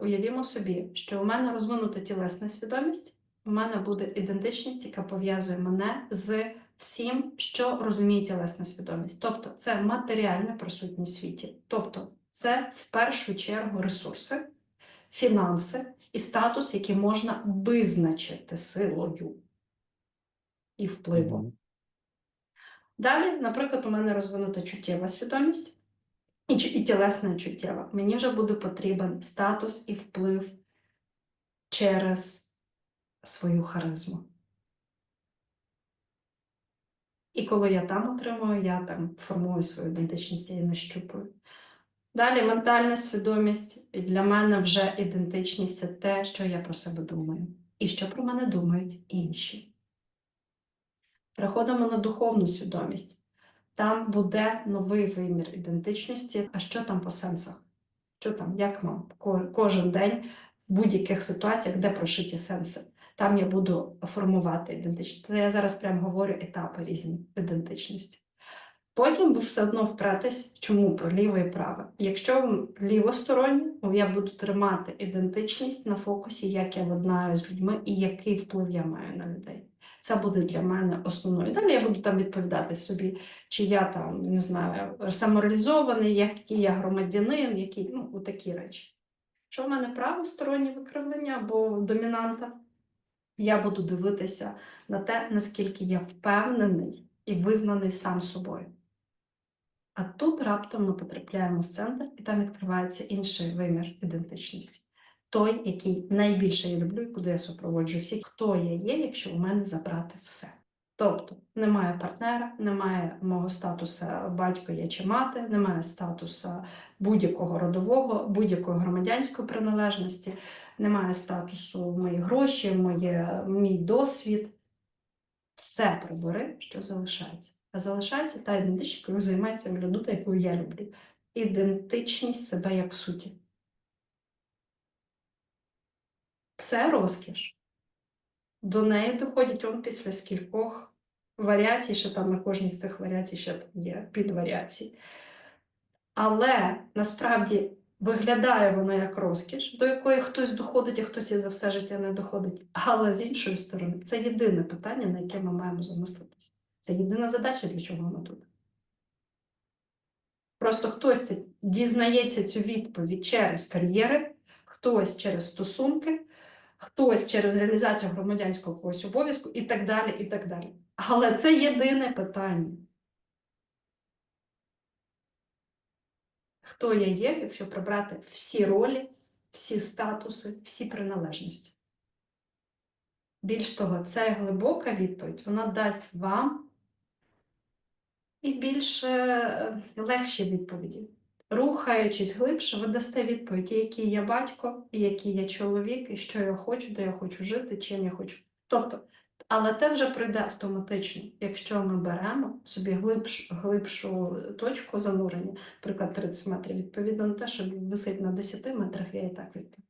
Уявімо собі, що у мене розвинута тілесна свідомість, у мене буде ідентичність, яка пов'язує мене з всім, що розуміє тілесна свідомість. Тобто це матеріальне присутнє в світі. Тобто це в першу чергу ресурси, фінанси і статус, які можна визначити силою і впливом. Далі, наприклад, у мене розвинута чуттєва свідомість і, чу- і чуттєва. Мені вже буде потрібен статус і вплив через свою харизму. І коли я там отримую, я там формую свою ідентичність, я її нащупую. Далі ментальна свідомість. І Для мене вже ідентичність це те, що я про себе думаю, і що про мене думають інші. Переходимо на духовну свідомість. Там буде новий вимір ідентичності. А що там по сенсах? Що там, як нам кожен день в будь-яких ситуаціях, де прошиті сенси? Там я буду формувати ідентичність. Це я зараз прямо говорю етапи різні ідентичності. Потім ви все одно впретесь, чому про ліве і праве. Якщо лівосторонні, я буду тримати ідентичність на фокусі, як я ладнаю з людьми і який вплив я маю на людей. Це буде для мене основною. Далі я буду там відповідати собі, чи я там не знаю, самореалізований, який я громадянин, які ну такі речі. Що в мене правостороннє викривлення або домінанта, я буду дивитися на те, наскільки я впевнений і визнаний сам собою. А тут раптом ми потрапляємо в центр, і там відкривається інший вимір ідентичності. Той, який найбільше я люблю і куди я супроводжую всіх, хто я є, якщо у мене забрати все. Тобто немає партнера, немає мого статусу батько є чи мати, немає статусу будь-якого родового, будь-якої громадянської приналежності, немає статусу мої гроші, моє, мій досвід. Все прибери, що залишається. А залишається та ідентичність, якою займається людина, якою я люблю. Ідентичність себе як суті. Це розкіш. До неї доходять он після скількох варіацій, ще там на кожній з цих варіацій ще там є підваріації. Але насправді виглядає воно як розкіш, до якої хтось доходить, а хтось і за все життя не доходить. Але з іншої сторони, це єдине питання, на яке ми маємо замислитися. Це єдина задача, для чого ми тут. Просто хтось дізнається цю відповідь через кар'єри, хтось через стосунки, хтось через реалізацію громадянського когось обов'язку і так далі, і так далі. Але це єдине питання. Хто я є, якщо прибрати всі ролі, всі статуси, всі приналежності? Більш того, ця глибока відповідь вона дасть вам і більш е, легші відповіді. Рухаючись глибше, ви дасте відповідь, який я батько, який я чоловік, і що я хочу, де я хочу жити, чим я хочу. Тобто, але те вже прийде автоматично, якщо ми беремо собі глибш, глибшу точку занурення, наприклад, 30 метрів, відповідно на те, що висить на 10 метрах, я і так відповідь.